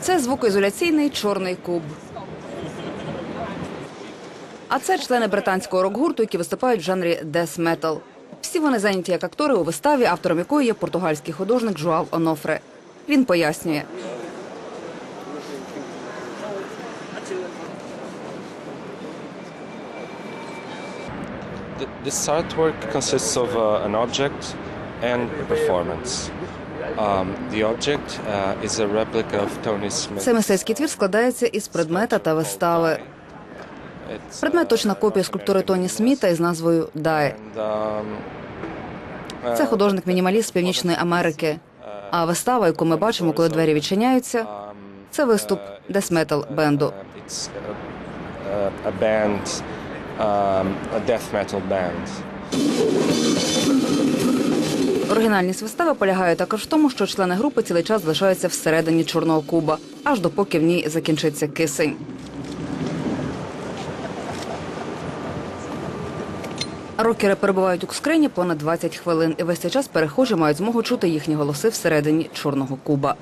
Це звукоізоляційний чорний куб. А це члени британського рок-гурту, які виступають в жанрі дес метал. Всі вони зайняті як актори у виставі, автором якої є португальський художник Жуав Онофре. Він пояснює. Th- This artwork consists of uh, an object and a performance. Um, uh. Цей мистецький твір складається із предмета та вистави. Предмет точна копія скульптури Тоні Сміта із назвою Дай. um, uh, Це художник-мінімаліст з Північної Америки. А вистава, яку ми бачимо, коли двері відчиняються, це виступ uh, дес-метал бенду. uh, a band, um, a death metal band. Оригінальність вистави полягає також в тому, що члени групи цілий час залишаються всередині чорного куба, аж допоки в ній закінчиться кисень. Рокери перебувають у скрині понад 20 хвилин, і весь цей час перехожі мають змогу чути їхні голоси всередині чорного куба.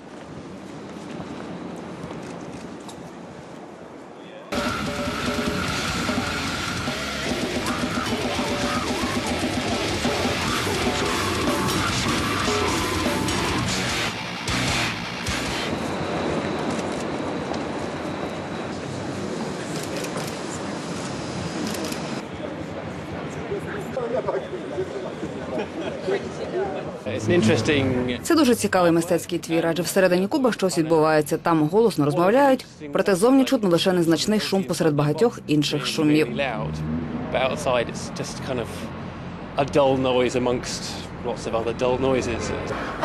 Це дуже цікавий мистецький твір, адже всередині куба щось відбувається. Там голосно розмовляють, проте зовні чутно лише незначний шум посеред багатьох інших шумів.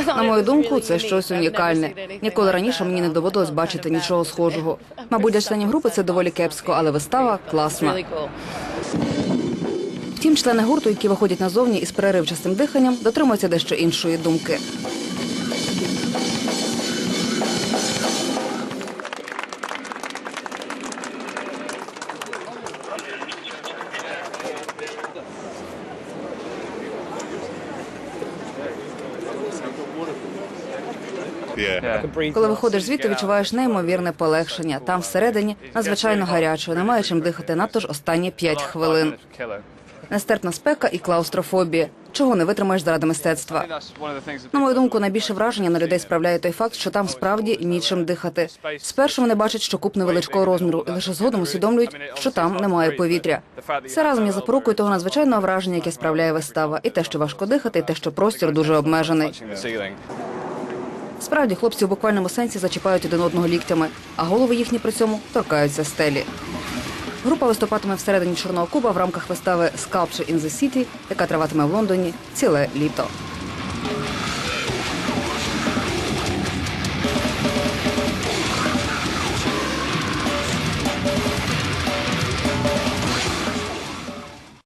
На мою думку, це щось унікальне. Ніколи раніше мені не доводилось бачити нічого схожого. Мабуть, для членів групи це доволі кепсько, але вистава класна. Втім, члени гурту, які виходять назовні із переривчастим диханням, дотримуються дещо іншої думки. Коли виходиш звідти, відчуваєш неймовірне полегшення. Там всередині надзвичайно гарячо, немає чим дихати надто ж останні п'ять хвилин. Нестерпна спека і клаустрофобія. Чого не витримаєш заради мистецтва? На мою думку, найбільше враження на людей справляє той факт, що там справді нічим дихати. Спершу вони бачать, що куб невеличкого розміру, і лише згодом усвідомлюють, що там немає повітря. Це разом є запорукою того надзвичайного враження, яке справляє вистава, і те, що важко дихати, і те, що простір дуже обмежений. Справді, хлопці у буквальному сенсі зачіпають один одного ліктями, а голови їхні при цьому торкаються стелі. Група виступатиме всередині Чорного Куба в рамках вистави «Sculpture in the City», яка триватиме в Лондоні ціле літо.